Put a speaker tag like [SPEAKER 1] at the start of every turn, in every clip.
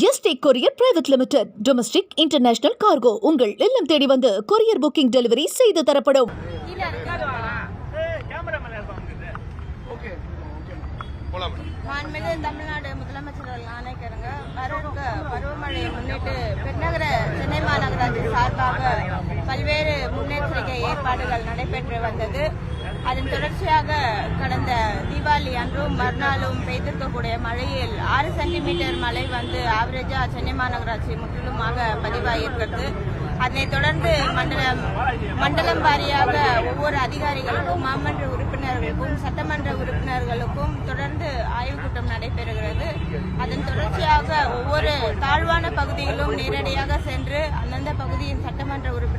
[SPEAKER 1] ST courier private limited. Domestic international cargo உங்கள் இல்லம் தேடி வந்து கொரியர் புக்கிங் டெலிவரி செய்து தரப்படும்.
[SPEAKER 2] மாண்புமிகு தமிழ்நாடு முதலமைச்சர் வரவிருக்க பருவமழையை முன்னிட்டு பெருநகர சென்னை மாநகராட்சி சார்பாக பல்வேறு முன்னெச்சரிக்கை ஏற்பாடுகள் நடைபெற்று வந்தது. அதன் தொடர்ச்சியாக கடந்த தீபாவளி அன்றும் மறுநாளும் பெய்திருக்கக்கூடிய மழையில் ஆறு சென்டிமீட்டர் மழை வந்து ஆவரேஜா சென்னை மாநகராட்சி முற்றிலுமாக பதிவாகியிருக்கிறது. அதனைத் தொடர்ந்து மண்டலம் மண்டலம் வாரியாக ஒவ்வொரு அதிகாரிகளுக்கும் மாமன்ற உறுப்பினர்களுக்கும் சட்டமன்ற உறுப்பினர்களுக்கும் தொடர்ந்து ஆய்வுக் கூட்டம் நடைபெறுகிறது. அதன் தொடர்ச்சியாக ஒவ்வொரு தாழ்வான பகுதியிலும் நேரடியாக சென்று அந்தந்த பகுதியின் சட்டமன்ற உறுப்பினர்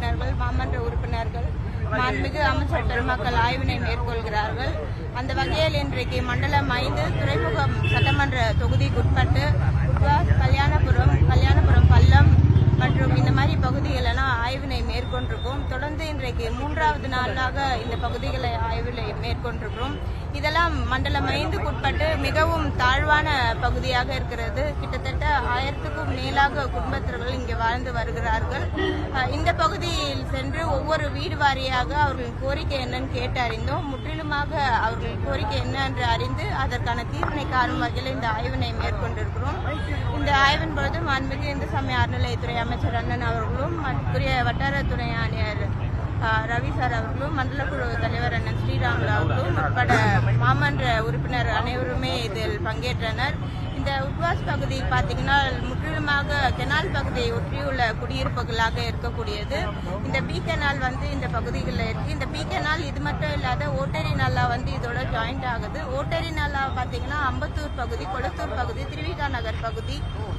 [SPEAKER 2] மாண்புமிகு அமைச்சர் பெருமக்கள் ஆய்வினை மேற்கொள்கிறார்கள். அந்த வகையில் இன்றைக்கு மண்டலம் ஐந்து துறைமுகம் சட்டமன்ற தொகுதிக்குட்பட்டு உட்வாஸ், கல்யாணபுரம் கல்யாணபுரம் பள்ளம் மற்றும் இந்த மாதிரி பகுதிகளெல்லாம் ஆய்வினை மேற்கொண்டிருக்கோம். தொடர்ந்து இன்றைக்கு மூன்றாவது நாளாக இந்த பகுதிகளை ஆய்வினை மேற்கொண்டிருக்கிறோம். இதெல்லாம் மண்டலம் ஐந்துக்குட்பட்டு மிகவும் தாழ்வான பகுதியாக இருக்கிறது. கிட்டத்தட்ட ஆயிரத்துக்கும் மேலாக குடும்பத்தினர்கள் இங்கே வாழ்ந்து வருகிறார்கள். இந்த பகுதியில் சென்று ஒவ்வொரு வீடு வாரியாக அவர்களின் கோரிக்கை என்னன்னு கேட்டு அறிந்தோம். முற்றிலுமாக அவர்களின் கோரிக்கை என்ன என்று அறிந்து அதற்கான தீர்வினை காணும் வகையில் இந்த ஆய்வினை மேற்கொண்டிருக்கிறோம். இந்த ஆய்வின் பொழுது மாண்புமிகு இந்து சமய அறநிலையத்துறை அமைச்சர் அண்ணன் அவர்களும் மதிப்புரிய வட்டார துணை ஆணையர் ரவி சார் அவர்களும் மண்டலக்குழு தலைவர் அண்ணன் ஸ்ரீராமுலு அவர்களும் உட்பட மாமன்ற உறுப்பினர் அனைவருமே இதில் பங்கேற்றனர். இந்த உட்வாஸ் பகுதி பார்த்தீங்கன்னா முற்றிலுமாக கெனால் பகுதியை ஒற்றியுள்ள குடியிருப்புகளாக இருக்கக்கூடியது. இந்த பி கெனால் வந்து இந்த பகுதிகளில் இருக்கு. இந்த பி கெனால் இது மட்டும் இல்லாத ஓட்டரி நாளா வந்து இதோட ஜாயிண்ட் ஆகுது. ஓட்டரி நாளா பார்த்தீங்கன்னா அம்பத்தூர் பகுதி கொளத்தூர் பகுதி திருவிகா நகர் பகுதி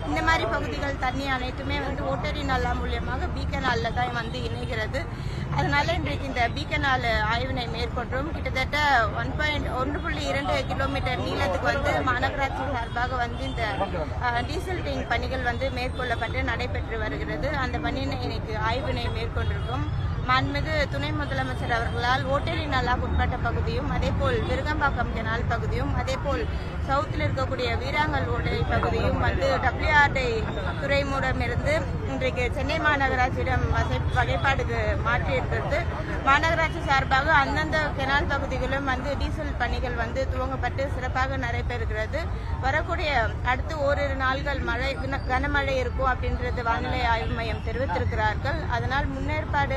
[SPEAKER 2] இந்த மாதிரி பகுதிகள் தண்ணி அனைத்துமே வந்து ஓட்டரி நாளா மூலியமாக பி நாளில் தான் வந்து இணைகிறது. அதனால இன்றைக்கு இந்த பி நாள் ஆய்வினை மேற்கொண்டோம். கிட்டத்தட்ட ஒன் பாயிண்ட் ஒன்று புள்ளி இரண்டு கிலோமீட்டர் நீளத்துக்கு வந்து மாநகராட்சி சார்பாக வந்து இந்த டீசல் டேங்க் பணிகள் வந்து மேற்கொள்ளப்பட்டு நடைபெற்று வருகிறது. அந்த பணியினை இன்னைக்கு ஆய்வினை மேற்கொண்டிருக்கோம். மாண்புமிகு துணை முதலமைச்சர் அவர்களால் ஓட்டேரி நல்லா உட்பட்ட பகுதியும் அதேபோல் விருகம்பாக்கம் கெனால் பகுதியும் அதேபோல் சவுத்தில் இருக்கக்கூடிய வீராங்கல் ஓட்டேரி பகுதியும் வந்து டபிள்யூஆர்டி துறைமுடமிருந்து இன்றைக்கு சென்னை மாநகராட்சியிடம் வசை வகைப்பாடுக்கு மாற்றியிருக்கிறது மாநகராட்சி சார்பாக அந்தந்த கெனால் பகுதிகளிலும் வந்து டீசல் பணிகள் வந்து துவங்கப்பட்டு சிறப்பாக நடைபெறுகிறது. வரக்கூடிய அடுத்து ஓரிரு நாள்கள் மழை கன- கனமழை இருக்கும் அப்படின்றது வானிலை ஆய்வு மையம் தெரிவித்திருக்கிறார்கள். அதனால் முன்னேற்பாடு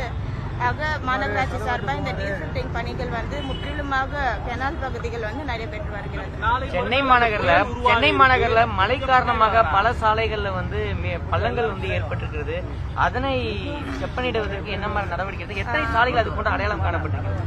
[SPEAKER 2] ஆக மாநகராட்சி சார்பாக இந்த டீசல் டேங்க் பணிகள் வந்து முற்றிலுமாக கெனால் பகுதிகள் வந்து நடைபெற்று வருகிறது.
[SPEAKER 3] சென்னை மாநகர்ல சென்னை மாநகர்ல மழை காரணமாக பல சாலைகள்ல வந்து பள்ளங்கள் வந்து ஏற்பட்டிருக்கிறது. அதனை செப்பனிடுவதற்கு என்ன மாதிரி நடவடிக்கை எடுத்து எத்தனை சாலைகள் அது போன்ற அடையாளம் காணப்பட்டிருக்கிறது?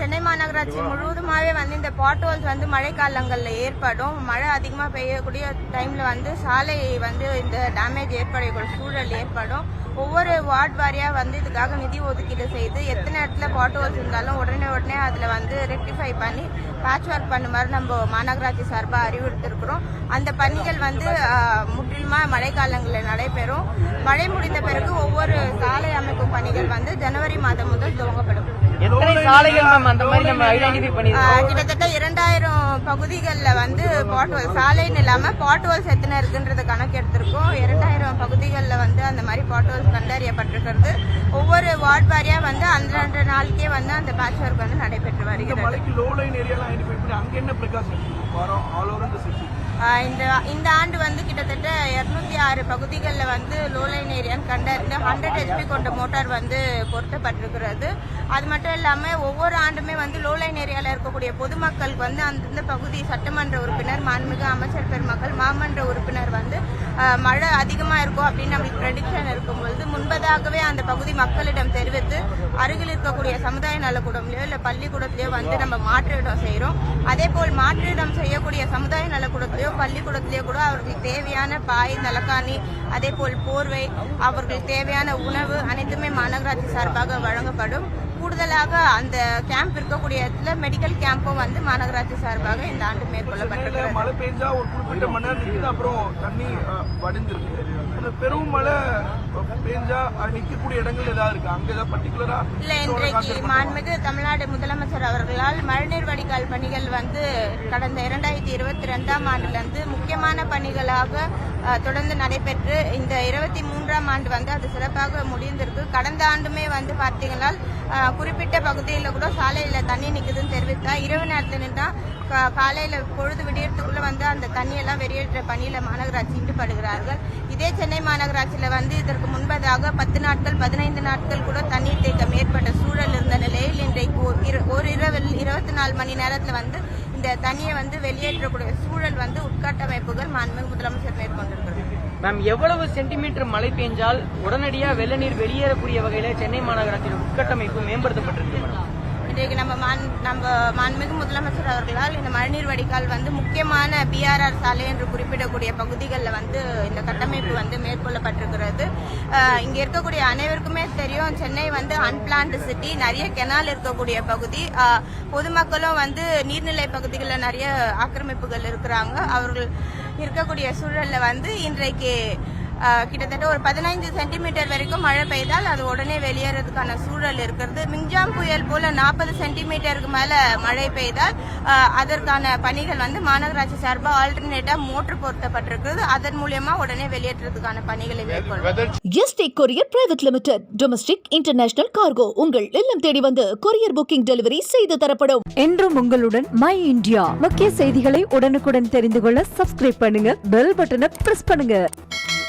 [SPEAKER 2] சென்னை மாநகராட்சி முழுவதுமாவே வந்து இந்த பாட்ஹோல்ஸ் வந்து மழைக்காலங்கள்ல ஏற்படும். மழை அதிகமா பெய்யக்கூடிய டைம்ல வந்து சாலை வந்து இந்த டேமேஜ் ஏற்படக்கூடிய சூழல் ஏற்படும். ஒவ்வொரு வார்டு வாரியா வந்து இதுக்காக நிதி ஒதுக்கீடு செய்து எத்தனை இடத்துல பாட்ஹோல்ஸ் இருந்தாலும் உடனே உடனே அதுல வந்து ரெக்டிஃபை பண்ணி பேட்ச் ஒர்க் பண்ணுமாறு நம்ம மாநகராட்சி சார்பா அறிவுறுத்திருக்கிறோம். அந்த பணிகள் வந்து ஆஹ், முற்றிலுமா மழைக்காலங்களில் நடைபெறும். மழை முடிந்த பிறகு ஒவ்வொரு சாலை அமைக்கும் பணிகள் வந்து ஜனவரி மாதம் முதல் துவங்கப்படும்.
[SPEAKER 3] எத்தனை சாலைகள் மேம் அந்த மாதிரி நம்ம ஐடென்டிஃபை பண்ணிருக்கோம்.
[SPEAKER 2] ஆஹ் கிட்டத்தட்ட இரண்டாயிரம் பகுதிகளில் வந்து பாட்ஹோல் சாலைன்னு இல்லாமல் பாட்ஹோல்ஸ் எத்தனை இருக்குன்றது கணக்கு எடுத்திருக்கோம் இரண்டாயிரம் பகுதிகளில் வந்து அந்த மாதிரி பாட்ஹோல்ஸ் கண்டறியப்பட்டிருக்கிறது. ஒவ்வொரு வார்டு வாரியா வந்து அன்றன்ற நாளுக்கே வந்து அந்த பேட்ச் ஒர்க் வந்து நடைபெற்று வருகிறது.
[SPEAKER 4] மலைக்கு லோ லைன் ஏரியாலாம் ஐடென்டிஃபை பண்ணி அங்க என்ன ப்ரிகாஷன் வரோம் ஆல் ஓவர் த சிட்டி
[SPEAKER 2] இந்த இந்த ஆண்டு வந்து கிட்டத்தட்ட இருநூத்தி ஆறு பகுதிகளில் வந்து லோலைன் ஏரியான்னு கண்டறிந்து ஹண்ட்ரட் ஹெச்பி கொண்ட மோட்டார் வந்து பொருத்தப்பட்டிருக்கிறது. அது மட்டும் இல்லாமல் ஒவ்வொரு ஆண்டுமே வந்து லோலைன் ஏரியாவில் இருக்கக்கூடிய பொதுமக்களுக்கு வந்து அந்தந்த பகுதி சட்டமன்ற உறுப்பினர் மாண்புமிகு அமைச்சர் பெருமக்கள் மாமன்ற உறுப்பினர் வந்து மழை அதிகமாக இருக்கும் அப்படின்னு நம்மளுக்கு ப்ரெடிக்ஷன் இருக்கும்பொழுது முன்பதாகவே அந்த பகுதி மக்களிடம் தெரிவித்து அருகில் இருக்கக்கூடிய சமுதாய நலக்கூடம்லையோ இல்லை பள்ளிக்கூடத்திலையோ வந்து நம்ம மாற்றிடம் செய்கிறோம் அதே போல் மாற்றிடம் செய்யக்கூடிய சமுதாய நலக்கூடத்திலையோ பள்ளிக்கூடத்திலேயோ கூட அவர்களுக்கு தேவையான பாய் தலக்காணி அதே போல் போர்வை அவர்களுக்கு தேவையான உணவு அனைத்துமே மாநகராட்சி சார்பாக வழங்கப்படும். கூடுதலாக அந்த கேம்ப் இருக்கக்கூடிய இடத்துல மெடிக்கல் கேம்பும் வந்து மாநகராட்சி சார்பாக இந்த ஆண்டு மேற்கொள்ளப்பட்டிருக்கிறது.
[SPEAKER 4] மழை பெஞ்சா ஒரு குறிப்பிட்ட மணி நேரம் அப்புறம் தண்ணி வடிஞ்சிருக்கு அந்த பெரும் மழை பெஞ்சா அது நிக்கக்கூடிய இடங்கள் ஏதாவது இருக்கு? அங்க ஏதாவது பர்டிகுலரா
[SPEAKER 2] இல்ல இன்றைக்கு மாண்புமிகு தமிழ்நாடு முதலமைச்சர் அவர்களால் மழைநீர் வடிகால் பணிகள் வந்து கடந்த இரண்டாயிரத்தி இருபத்தி ரெண்டாம் ஆண்டுல இருந்து முக்கியமான பணிகளாக தொடர்ந்து நடைபெற்று இந்த இருபத்தி மூன்றாம் ஆண்டு வந்து அது சிறப்பாக முடிந்திருக்கு. கடந்த ஆண்டுமே வந்து பார்த்தீங்கன்னா குறிப்பிட்ட பகுதியில் கூட சாலையில் தண்ணி நிற்குதுன்னு தெரிவித்தா இரவு நேரத்தில் நின்றா காலையில் பொழுது விடியறதுக்குள்ளே வந்து அந்த தண்ணியெல்லாம் வெளியேற்ற பணியில் மாநகராட்சி ஈடுபடுகிறார்கள். இதே சென்னை மாநகராட்சியில் வந்து இதற்கு முன்பதாக பத்து நாட்கள் பதினைந்து நாட்கள் கூட தண்ணீர் தேக்கம் ஏற்பட்ட சூழல் இருந்த நிலையில் இன்றைக்கு ஒரு ஒரு இரவில் இருபத்தி நாலு மணி நேரத்தில் வந்து இந்த தண்ணியை வந்து வெளியேற்றக்கூடிய சூழல் வந்து உட்கட்டமைப்புகள் மாண்புமிகு முதலமைச்சர் மேற்கொண்டிருக்கிறது.
[SPEAKER 3] மேம் எவ்வளவு சென்டிமீட்டர் மழை பெஞ்சால் உடனடியா வெள்ள நீர் வெளியேறக்கூடிய வகையில சென்னை மாநகராட்சியின் உட்கட்டமைப்பு மேம்படுத்தப்பட்டிருக்கு மேடம்?
[SPEAKER 2] இன்றைக்கு நம்ம மான் நம்ம மாண்புமிகு முதலமைச்சர் அவர்களால் இந்த மழைநீர் வடிகால் வந்து முக்கியமான பிஆர்ஆர் சாலை என்று குறிப்பிடக்கூடிய பகுதிகளில் வந்து இந்த கட்டமைப்பு வந்து மேற்கொள்ளப்பட்டிருக்கிறது. இங்கே இருக்கக்கூடிய அனைவருக்குமே தெரியும் சென்னை வந்து அன்பிளான்டு சிட்டி நிறைய கெனால் இருக்கக்கூடிய பகுதி. பொதுமக்களும் வந்து நீர்நிலை பகுதிகளில் நிறைய ஆக்கிரமிப்புகள் இருக்கிறாங்க. அவர்கள் இருக்கக்கூடிய சூழலில் வந்து இன்றைக்கு கிட்டத்தட்ட ஒரு பதினைந்து சென்டிமீட்டர் வரைக்கும் மழை பெய்தால் அது உடனே வெளியேறதுக்கான சூழல் இருக்கிறது. மிங்ஜாம் புயல் போல நாற்பது சென்டிமீட்டருக்கு மேல மழை பெய்தால் அதற்கான பணிகள் வந்து மாநகராட்சி சார்பாக ஆல்டர்னேட்டா மோட்டர் பொருத்தப்பட்டிருக்கிறது. அதன் மூலியமா உடனே வெளியேற்றதுக்கான பணிகளை மேற்கொள்ளும்
[SPEAKER 1] ST courier private limited domestic international cargo உங்கள் இல்லம் தேடி வந்து கொரியர் புக்கிங் டெலிவரி செய்து தரப்படும்.
[SPEAKER 5] என்றும் உங்களுடன் மை இந்தியா முக்கிய செய்திகளை உடனுக்குடன் தெரிந்து கொள்ள சப்ஸ்கிரைப் பண்ணுங்க பெல் பட்டனை பிரஸ் பண்ணுங்க.